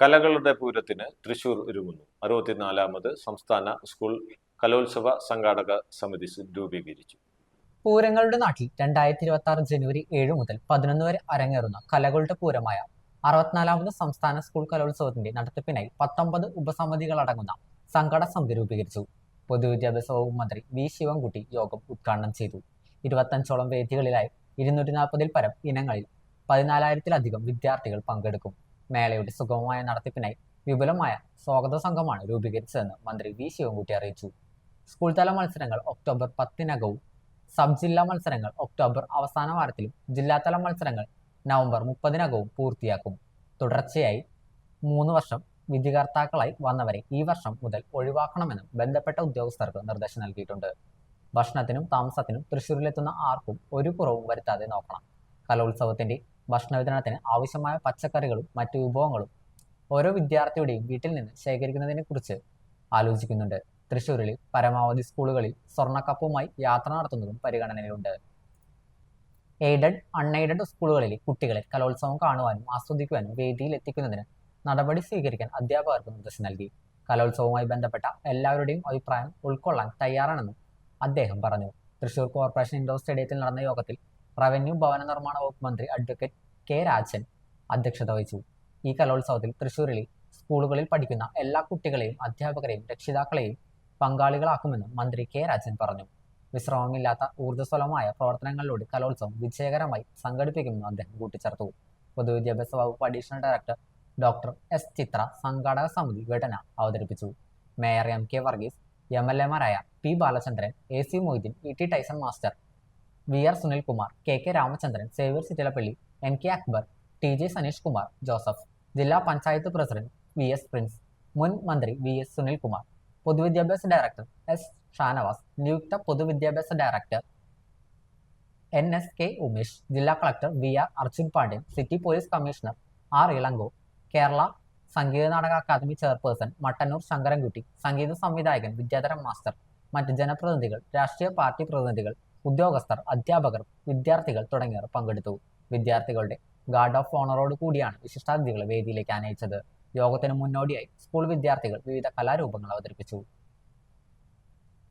കലകളുടെ പൂരത്തിന് തൃശൂർ ഒരുങ്ങുന്നു. അറുപത്തിനാലാമത് സംസ്ഥാന സ്കൂൾ കലോത്സവ സംഘാടക സമിതി രൂപീകരിച്ചു. പൂരങ്ങളുടെ നാട്ടിൽ രണ്ടായിരത്തി ഇരുപത്തി ആറ് ജനുവരി ഏഴ് മുതൽ പതിനൊന്ന് വരെ അരങ്ങേറുന്ന കലകളുടെ പൂരമായ അറുപത്തിനാലാമത് സംസ്ഥാന സ്കൂൾ കലോത്സവത്തിന്റെ നടത്തിപ്പിനായി പത്തൊമ്പത് ഉപസമിതികളടങ്ങുന്ന സംഘാടക സമിതി രൂപീകരിച്ചു. പൊതുവിദ്യാഭ്യാസ വകുപ്പ് മന്ത്രി വി ശിവൻകുട്ടി യോഗം ഉദ്ഘാടനം ചെയ്തു. ഇരുപത്തഞ്ചോളം വേദികളിലായി ഇരുന്നൂറ്റി നാൽപ്പതിൽ പരം ഇനങ്ങളിൽ പതിനാലായിരത്തിലധികം വിദ്യാർത്ഥികൾ പങ്കെടുക്കും. മേളയുടെ സുഗമമായ നടത്തിപ്പിനായി വിപുലമായ സ്വാഗത സംഘമാണ് രൂപീകരിച്ചതെന്ന് മന്ത്രി വി ശിവൻകുട്ടി അറിയിച്ചു. സ്കൂൾ തല മത്സരങ്ങൾ ഒക്ടോബർ പത്തിനകവും സബ് ജില്ലാ മത്സരങ്ങൾ ഒക്ടോബർ അവസാന വാരത്തിലും ജില്ലാതല മത്സരങ്ങൾ നവംബർ മുപ്പതിനകവും പൂർത്തിയാക്കും. തുടർച്ചയായി മൂന്ന് വർഷം വിധികർത്താക്കളായി വന്നവരെ ഈ വർഷം മുതൽ ഒഴിവാക്കണമെന്നും ബന്ധപ്പെട്ട ഉദ്യോഗസ്ഥർക്ക് നിർദ്ദേശം നൽകിയിട്ടുണ്ട്. ഭക്ഷണത്തിനും താമസത്തിനും തൃശ്ശൂരിലെത്തുന്ന ആർക്കും ഒരു കുറവും വരുത്താതെ നോക്കണം. കലോത്സവത്തിന്റെ ഭക്ഷണ വിതരണത്തിന് ആവശ്യമായ പച്ചക്കറികളും മറ്റു വിഭവങ്ങളും ഓരോ വിദ്യാർത്ഥിയുടെയും വീട്ടിൽ നിന്ന് ശേഖരിക്കുന്നതിനെ കുറിച്ച് ആലോചിക്കുന്നുണ്ട്. തൃശ്ശൂരിൽ പരമാവധി സ്കൂളുകളിൽ സ്വർണക്കപ്പുമായി യാത്ര നടത്തുന്നതും പരിഗണനയിലുണ്ട്. എയ്ഡഡ് അൺഎയ്ഡഡ് സ്കൂളുകളിലെ കുട്ടികളെ കലോത്സവം കാണുവാനും ആസ്വദിക്കുവാനും വേദിയിൽ എത്തിക്കുന്നതിന് നടപടി സ്വീകരിക്കാൻ അധ്യാപകർക്ക് നിർദ്ദേശം നൽകി. കലോത്സവവുമായി ബന്ധപ്പെട്ട എല്ലാവരുടെയും അഭിപ്രായം ഉൾക്കൊള്ളാൻ തയ്യാറാണെന്നും അദ്ദേഹം പറഞ്ഞു. തൃശൂർ കോർപ്പറേഷൻ ഇൻഡോർ സ്റ്റേഡിയത്തിൽ നടന്ന യോഗത്തിൽ റവന്യൂ ഭവന നിർമ്മാണ വകുപ്പ് മന്ത്രി അഡ്വക്കേറ്റ് കെ രാജൻ അധ്യക്ഷത വഹിച്ചു. ഈ കലോത്സവത്തിൽ തൃശൂരിലെ സ്കൂളുകളിൽ പഠിക്കുന്ന എല്ലാ കുട്ടികളെയും അധ്യാപകരെയും രക്ഷിതാക്കളെയും പങ്കാളികളാക്കുമെന്നും മന്ത്രി കെ രാജൻ പറഞ്ഞു. വിശ്രമമില്ലാത്ത ഊർജസ്വലമായ പ്രവർത്തനങ്ങളിലൂടെ കലോത്സവം വിജയകരമായി സംഘടിപ്പിക്കുമെന്നും അദ്ദേഹം കൂട്ടിച്ചേർത്തു. പൊതുവിദ്യാഭ്യാസ വകുപ്പ് additional director doctor S Chitra സംഘാടക സമിതി ഘടന അവതരിപ്പിച്ചു. Mayor M K Varghese M L എമാരായ P Balachandran A C Moideen E T Tyson master V R Sunilkumar K K Ramachandran Xavier Chittilappilly N K Akbar T J Saneesh Kumar Joseph ജില്ലാ panchayat president V S Prince മുൻ മന്ത്രി V S Sunilkumar പൊതുവിദ്യാഭ്യാസ director S Shanavas നിയുക്ത പൊതുവിദ്യാഭ്യാസ director N S K Umesh ജില്ലാ collector V R Arjun Pandian city police commissioner R Ilango Kerala Sangeetha Nataka academy chairperson Mattannur Sankarankutty സംഗീത സംവിധായകൻ Vidyadharan master മറ്റ് ജനപ്രതിനിധികൾ രാഷ്ട്രീയ പാർട്ടി പ്രതിനിധികൾ ഉദ്യോഗസ്ഥർ അധ്യാപകർ വിദ്യാർത്ഥികൾ തുടങ്ങിയവർ പങ്കെടുത്തു. വിദ്യാർത്ഥികളുടെ ഗാർഡ് ഓഫ് ഓണറോട് കൂടിയാണ് വിശിഷ്ടാതിഥികളെ വേദിയിലേക്ക് ആനയിച്ചത്. യോഗത്തിന് മുന്നോടിയായി സ്കൂൾ വിദ്യാർത്ഥികൾ വിവിധ കലാരൂപങ്ങൾ അവതരിപ്പിച്ചു.